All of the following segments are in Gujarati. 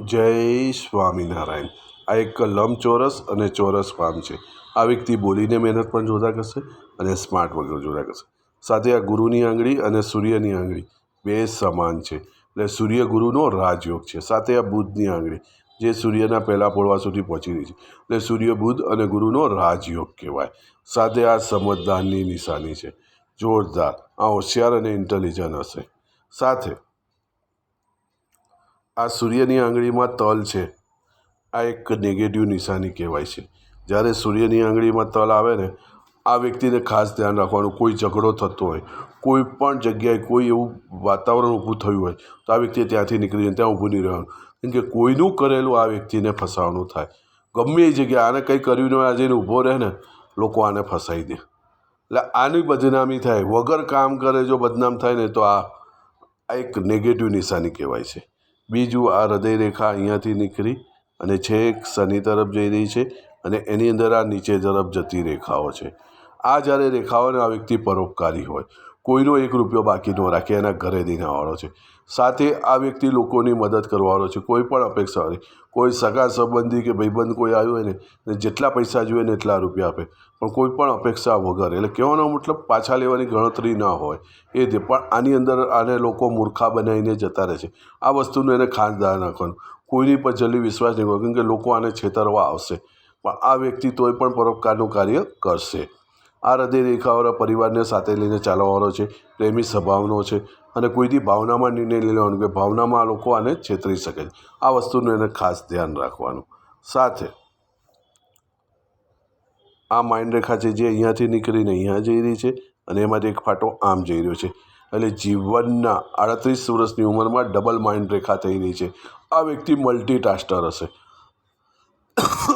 જય સ્વામિનારાયણ. આ એક લંબચોરસ અને ચોરસ પામ છે. આ વ્યક્તિ બોલીને મહેનત પણ જોતા કરશે અને સ્માર્ટ વગર જોતા કરશે. સાથે આ ગુરુની આંગળી અને સૂર્યની આંગળી બે સમાન છે. એટલે સૂર્ય ગુરુનો રાજયોગ છે. સાથે આ બુધની આંગળી, જે સૂર્યના પહેલાં પોળવા સુધી પહોંચી રહી છે. એટલે સૂર્ય બુધ અને ગુરુનો રાજયોગ કહેવાય. સાથે આ સમજદારની નિશાની છે. જોરદાર. આ હોશિયાર અને ઇન્ટેલિજન્ટ હશે. સાથે આ સૂર્યની આંગળીમાં તલ છે. આ એક નેગેટિવ નિશાની કહેવાય છે. જ્યારે સૂર્યની આંગળીમાં તલ આવે ને, આ વ્યક્તિને ખાસ ધ્યાન રાખવાનું, કોઈ ઝઘડો થતો હોય, કોઈ પણ જગ્યાએ કોઈ એવું વાતાવરણ ઊભું થયું હોય, તો આ વ્યક્તિએ ત્યાંથી નીકળીને ત્યાં ઊભું નહીં રહેવાનું. કેમ કે કોઈનું કરેલું આ વ્યક્તિને ફસાવાનું થાય. ગમે એ જગ્યાએ આને કંઈ કર્યું ન હોય આજે ઊભો રહે ને, લોકો આને ફસાઈ દે. એટલે આની બદનામી થાય. વગર કામ કરે, જો બદનામ થાય ને, તો આ આ એક નેગેટિવ નિશાની કહેવાય છે. બીજું આ હૃદય રેખા અહીંયાથી નીકળી અને છેક શનિ તરફ જઈ રહી છે અને એની અંદર આ નીચે તરફ જતી રેખાઓ છે. આ જ્યારે રેખાઓને આ વ્યક્તિ પરોપકારી હોય કોઈનો એક રૂપિયો બાકી ન રાખે, એના ઘરે દઈને આવવાનો છે. સાથે આ વ્યક્તિ લોકોની મદદ કરવાનો છે, કોઈ પણ અપેક્ષાવાળી કોઈ સગા સંબંધી કે ભાઈબંધ કોઈ આવ્યો હોય ને ને જેટલા પૈસા જોઈએ ને એટલા રૂપિયા આપે. પણ કોઈ પણ અપેક્ષા વગર, એટલે કહેવાનો મતલબ પાછા લેવાની ગણતરી ના હોય. એ તે પણ આની અંદર આને લોકો મૂર્ખા બનાવીને જતા રહે છે. આ વસ્તુનું એને ખાસ ધ્યાન રાખવાનું. કોઈની પર જલ્દી વિશ્વાસ નહીં હોય કેમ કે લોકો આને છેતરવા આવશે. પણ આ વ્યક્તિ તોય પણ પરોપકારનું કાર્ય કરશે. આ હૃદય રેખાવાળા પરિવારને સાથે લઈને ચાલવાવાળો છે, પ્રેમી સ્વભાવનો છે અને કોઈથી ભાવનામાં નિર્ણય લેવાનો કે ભાવનામાં આ લોકો આને છેતરી શકે છે. આ વસ્તુનું એને ખાસ ધ્યાન રાખવાનું. સાથે આ માઇન્ડ રેખા છે જે અહીંયાથી નીકળીને અહીંયા જઈ રહી છે અને એમાંથી એક ફાટો આમ જઈ રહ્યો છે. એટલે જીવનના આડત્રીસ વર્ષની ઉંમરમાં ડબલ માઇન્ડ રેખા થઈ રહી છે. આ વ્યક્તિ મલ્ટીટાસ્ટર હશે.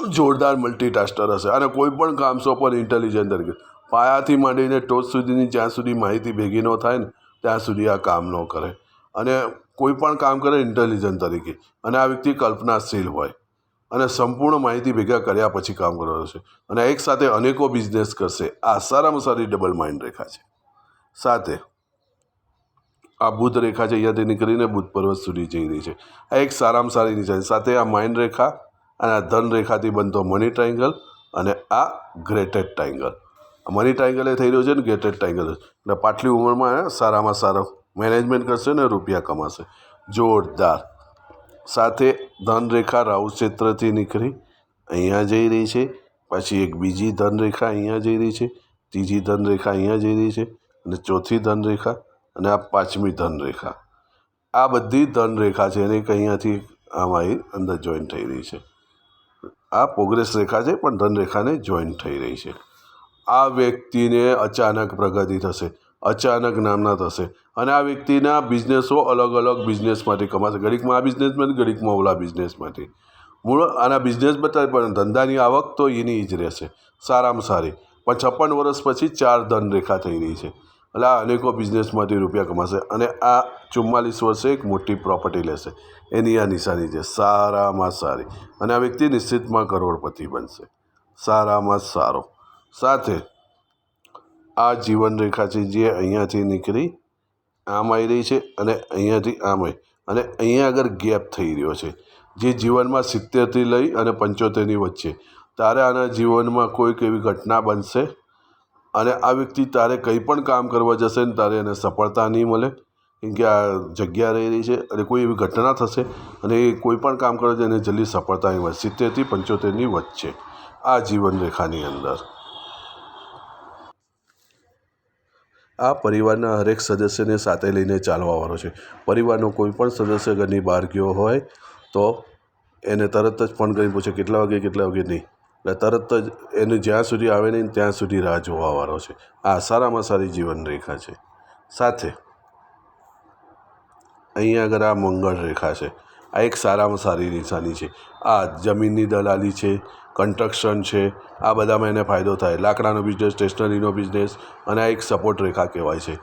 જોરદાર મલ્ટીટાસ્ટર હશે. અને કોઈ પણ કામ સોપર ઇન્ટેલિજન્ટ તરીકે. પાયાથી માંડીને ટોચ સુધીની જ્યાં સુધી માહિતી ભેગી ન થાય ને, ત્યાં સુધી આ કામ ન કરે. અને કોઈ પણ કામ કરે ઇન્ટેલિજન્ટ તરીકે. અને આ વ્યક્તિ કલ્પનાશીલ હોય. અને સંપૂર્ણ માહિતી ભેગા કર્યા પછી કામ કરવાનો છે. અને એક સાથે અનેકો બિઝનેસ કરશે. આ સારામાં સારી ડબલ માઇન્ડ રેખા છે. સાથે આ બુધ રેખા છે, અહીંયાથી નીકળીને બુધ પર્વત સુધી જઈ રહી છે. આ એક સારામાં સારી નિશાની સાથે આ માઇન્ડ રેખા અને આ ધન રેખાથી બનતો મની ટ્રાયંગલ અને આ ગ્રેટેડ ટ્રાયંગલ મની ટ્રાયંગલ એ થઈ રહ્યો છે ને ગેટેડ ટ્રાયંગલ એટલે પાટલી ઉંમરમાં સારામાં સારો મેનેજમેન્ટ કરશે ને રૂપિયા કમાશે. જોરદાર. સાથે ધનરેખા રાહુ ક્ષેત્રથી નીકળી, અહીંયા જઈ રહી છે. પછી એક બીજી ધનરેખા અહીંયા જઈ રહી છે. ત્રીજી ધનરેખા અહીંયા જઈ રહી છે. અને ચોથી ધનરેખા અને આ પાંચમી ધનરેખા. આ બધી ધનરેખા છે અને એક અહીંયાથી અમારી અંદર જોઈન થઈ રહી છે. આ પ્રોગ્રેસ રેખા છે, પણ ધનરેખાને જોઈન થઈ રહી છે. આ વ્યક્તિને અચાનક પ્રગતિ થશે, અચાનક નામના થશે અને આ વ્યક્તિના બિઝનેસો અલગ અલગ બિઝનેસમાંથી કમાશે. ઘડીકમાં આ બિઝનેસમાંથી ઘડીકમાં ઓલા બિઝનેસમાંથી મૂળ આના બિઝનેસ બતાવે, પણ ધંધાની આવક તો એની જ રહેશે. સારામાં સારી. પણ છપ્પન વર્ષ પછી ચાર ધન રેખા થઈ રહી છે. એટલે આ અનેકો બિઝનેસમાંથી રૂપિયા કમાશે અને આ ચુમ્માલીસ વર્ષે એક મોટી પ્રોપર્ટી લેશે. એની આ નિશાની છે. સારામાં સારી. અને આ વ્યક્તિ નિશ્ચિતમાં કરોડપતિ બનશે. સારામાં સારો. સાથે આ જીવન રેખા છે જે અહીંયાથી નીકળી આમ આવી રહી છે અને અહીંયાથી આમ આવી. અને અહીંયા આગળ ગેપ થઈ રહ્યો છે. જે જીવનમાં સિત્તેરથી લઈ અને પંચોતેરની વચ્ચે. તારે આના જીવનમાં કોઈક એવી ઘટના બનશે? અને આ વ્યક્તિ તારે કંઈ પણ કામ કરવા જશે ને તારે એને સફળતા નહીં મળે? કેમ કે આ જગ્યા રહી રહી છે અને કોઈ એવી ઘટના થશે અને એ કોઈ પણ કામ કરે એને જલ્દી સફળતા નહીં મળે. સિત્તેરથી પંચોતેરની વચ્ચે. આ જીવન રેખાની અંદર. આ પરિવારના હરેક સદસ્યને સાથે લઈને ચાલવાવાળો છે. પરિવારનો કોઈ પણ સદસ્ય ઘરની બહાર ગયો હોય તો એને તરત જ ફોન કરીને પૂછે, કેટલા વાગે કેટલા વાગે નહીં? એટલે તરત જ એને જ્યાં સુધી આવે નહીં, ત્યાં સુધી રાહ જોવાવાળો છે. આ સારામાં સારી જીવન રેખા છે. સાથે અહીંયા આગળ આ મંગળ રેખા છે. આ એક સારામાં સારી નિશાની છે. આ જમીનની દલાલી છે કન્સ્ટ્રક્શન છે, આ બધામાં એને ફાયદો થાય. લાકડાનો બિઝનેસ સ્ટેશનરીનો બિઝનેસ અને આ એક સપોર્ટ રેખા કહેવાય છે.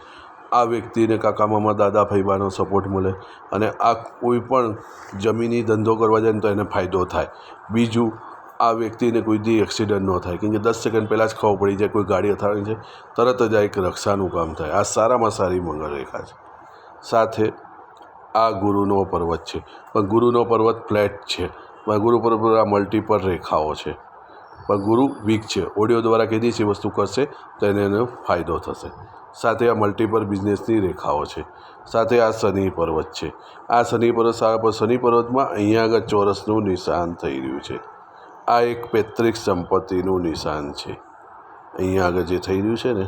આ વ્યક્તિને કાકા મામા દાદા ભાઈબાનો સપોર્ટ મળે અને આ કોઈ પણ જમીની ધંધો કરવા જાય ને તો એને ફાયદો થાય. બીજું, આ વ્યક્તિને કોઈ દી એક્સિડન્ટ ન થાય. કેમ કે દસ સેકન્ડ પહેલાં જ ખબર પડી જાય કોઈ ગાડી અથડાણી છે, તરત જ આ એક રક્ષાનું કામ થાય. આ સારામાં સારી મંગળ રેખા છે. સાથે આ ગુરુનો પર્વત છે. પણ ગુરુનો પર્વત ફ્લેટ છે. પણ ગુરુ પર્વત આ મલ્ટીપલ રેખાઓ છે. પણ ગુરુ વીક છે. ઓડિયો દ્વારા કીધી છે વસ્તુ કરશે, તો એને એનો ફાયદો થશે. સાથે આ મલ્ટીપલ બિઝનેસની રેખાઓ છે. સાથે આ શનિ પર્વત છે. આ શનિ પર્વત શનિ પર્વતમાં અહીંયા આગળ ચોરસનું નિશાન થઈ રહ્યું છે. આ એક પૈતૃક સંપત્તિનું નિશાન છે. અહીંયા આગળ જે થઈ રહ્યું છે ને,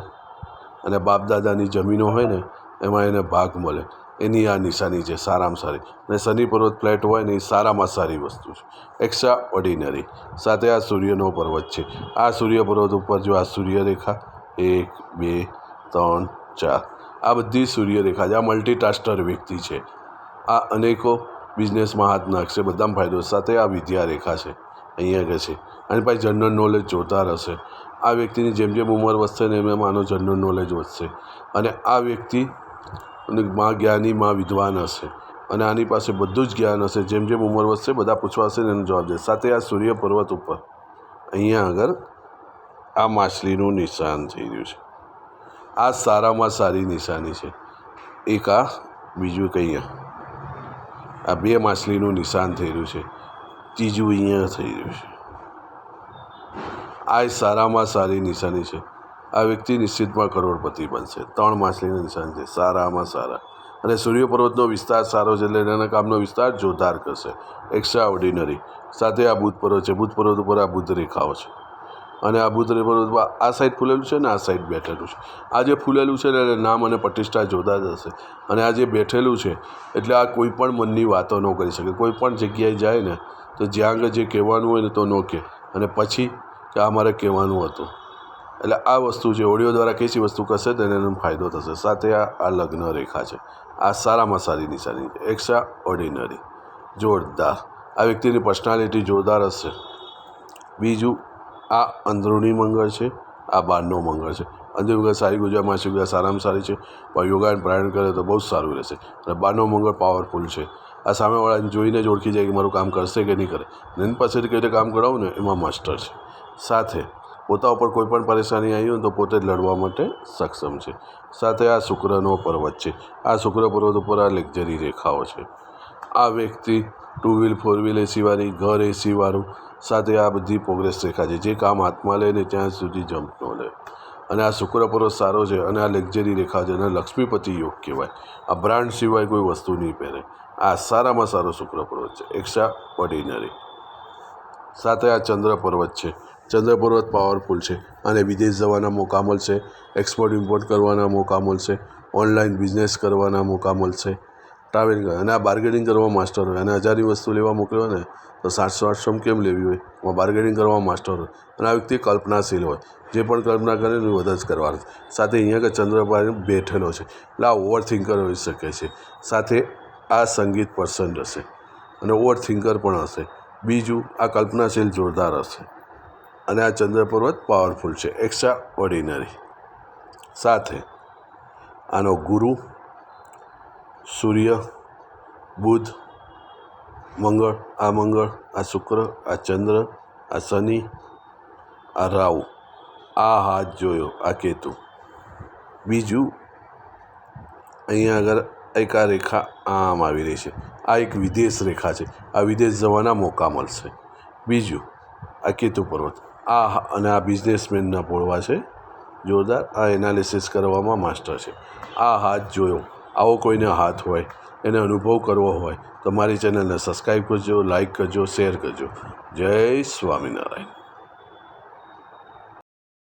અને બાપ દાદાની જમીનો હોય ને, એમાં એને ભાગ મળે. એની આ નિશાની છે, સારામાં સારી. અને શનિ પર્વત ફ્લેટ હોય ને એ સારામાં સારી વસ્તુ છે. એક્સ્ટ્રા ઓર્ડિનરી સાથે આ સૂર્યનો પર્વત છે. આ સૂર્ય પર્વત ઉપર જો આ સૂર્યરેખા, એક, બે, ત્રણ, ચાર, આ બધી સૂર્યરેખા છે આ મલ્ટીટાસ્ટર વ્યક્તિ છે. આ અનેકો બિઝનેસમાં હાથ નાખશે, બધામાં ફાયદો સાથે આ વિદ્યા રેખા છે, અહીંયા કે છે. અને પછી જનરલ નોલેજ જોતા રહેશે. આ વ્યક્તિની જેમ જેમ ઉંમર વધશે ને એમ એમ આનો જનરલ નોલેજ વધશે. અને આ વ્યક્તિ અને મા જ્ઞાની, મા વિદ્વાન હશે. અને આની પાસે બધું જ જ્ઞાન હશે. જેમ જેમ ઉંમર વધશે, બધા પૂછવાશે ને એનો જવાબ દે સાથે આ સૂર્ય પર્વત ઉપર. અહીંયા આગળ આ માછલીનું નિશાન થઈ રહ્યું છે. આ સારામાં સારી નિશાની છે. એક આ, બીજું કંઈ આ. બે માછલીનું નિશાન થઈ રહ્યું છે. ત્રીજું અહીંયા થઈ રહ્યું છે. આ સારામાં સારી નિશાની છે. આ વ્યક્તિ નિશ્ચિતમાં કરોડપતિ બનશે. ત્રણ માછલીના નિશાન છે. સારામાં સારા. અને સૂર્ય પર્વતનો વિસ્તાર સારો છે એટલે એના કામનો વિસ્તાર જોરદાર કરશે. એક્સ્ટ્રા ઓર્ડિનરી સાથે આ બુધ પર્વત છે. બુધ પર્વત ઉપર આ બુધ રેખાઓ છે. અને આ બુધ ઉપર આ સાઈડ ફૂલેલું છે ને આ સાઈડ બેઠેલું છે. આ જે ફૂલેલું છે ને એટલે નામ અને પ્રતિષ્ઠા જોરદાર હશે. અને આ જે બેઠેલું છે, એટલે આ કોઈ પણ મનની વાતો ન કરી શકે. કોઈ પણ જગ્યાએ જાય ને, તો જ્યાં આગળ જે કહેવાનું હોય ને તો ન કહે. અને પછી કે આ મારે કહેવાનું હતું. એટલે આ વસ્તુ છે ઓડિયો દ્વારા કઈ વસ્તુ કરશે તેને એનો ફાયદો થશે. સાથે આ આ લગ્ન રેખા છે. આ સારામાં સારી નિશાની છે. એક્સ્ટ્રા ઓર્ડિનરી જોરદાર. આ વ્યક્તિની પર્સનાલિટી જોરદાર હશે. બીજું, આ અંદરૂની મંગળ છે. આ બહારનો મંગળ છે. અંદર સારી ગુજરાત માસિક ગુજરાત સારામાં સારી છે. પણ યોગા પ્રયાણ કરે તો બહુ જ સારું રહેશે. અને બહારનો મંગળ પાવરફુલ છે. આ સામેવાળાને જોઈને જ ઓળખી જાય કે મારું કામ કરશે કે નહીં કરે. અને પાસેથી કઈ રીતે કામ કરાવું ને, એમાં માસ્ટર છે. સાથે પોતા ઉપર કોઈ પણ પરેશાની આવી હોય તો પોતે જ લડવા માટે સક્ષમ છે. સાથે આ શુક્રનો પર્વત છે. આ શુક્ર પર્વત ઉપર આ લેક્ઝરી રેખાઓ છે. આ વ્યક્તિ ટુ વ્હીલ, ફોર વ્હીલ એસીવાળી ઘર એસીવાળું સાથે આ બધી પ્રોગ્રેસ રેખા છે. જે કામ હાથમાં લે ને ત્યાં સુધી જમ્પ ન લે. અને આ શુક્ર પર્વત સારો છે અને આ લક્ઝરી રેખા છે અને લક્ષ્મીપતિ યોગ કહેવાય. આ બ્રાન્ડ સિવાય કોઈ વસ્તુ નહીં પહેરે. આ સારામાં સારો શુક્ર પર્વત છે. એક્સ્ટ્રા ઓર્ડિનરી સાથે આ ચંદ્ર પર્વત છે. ચંદ્ર પર્વત પાવરફુલ છે અને વિદેશ જવાના મોકા મળશે એક્સપોર્ટ ઇમ્પોર્ટ કરવાના મોકા મળશે ઓનલાઈન બિઝનેસ કરવાના મોકા મળશે. ટ્રાવેલિંગ અને આ બાર્ગેનિંગ કરવા માસ્ટર હોય, અને હજારની વસ્તુ લેવા મોકલ્યો ને, તો સાતસો આઠસો કેમ લેવી હોય? એમાં બાર્ગેનિંગ કરવા માસ્ટર હોય. અને આ વ્યક્તિ કલ્પનાશીલ હોય, જે પણ કલ્પના કરે ને એ વધારે જ કરવાનું. સાથે અહીંયા કે ચંદ્રભાઈ બેઠેલો છે. એટલે આ ઓવર થિંકર હોઈ શકે છે. સાથે આ સંગીત પર્સન હશે. અને ઓવર થિંકર પણ હશે. બીજું આ કલ્પનાશીલ જોરદાર હશે. અને આ ચંદ્ર પર્વત પાવરફુલ છે એક્સ્ટ્રા ઓર્ડિનરી સાથે આનો ગુરુ, સૂર્ય, બુધ, મંગળ, આ મંગળ, આ શુક્ર, આ ચંદ્ર, આ શનિ, આ રાહુ, આ હાથ જોયો, આ કેતુ. બીજું અહીંયા આગળ એક આ રેખા આમ આવી રહી છે. આ એક વિદેશ રેખા છે. આ વિદેશ જવાના મોકા મળશે. બીજું આ કેતુ પર્વત. આ અને આ બિઝનેસમેનના પોળવા છે. જોરદાર. આ એનાલિસિસ કરવામાં માસ્ટર છે. આ હાથ જોયો. આવો કોઈને હાથ હોય, એને અનુભવ કરવો હોય, તો મારી ચેનલને સબસ્ક્રાઈબ કરજો લાઈક કરજો શેર કરજો. જય સ્વામિનારાયણ.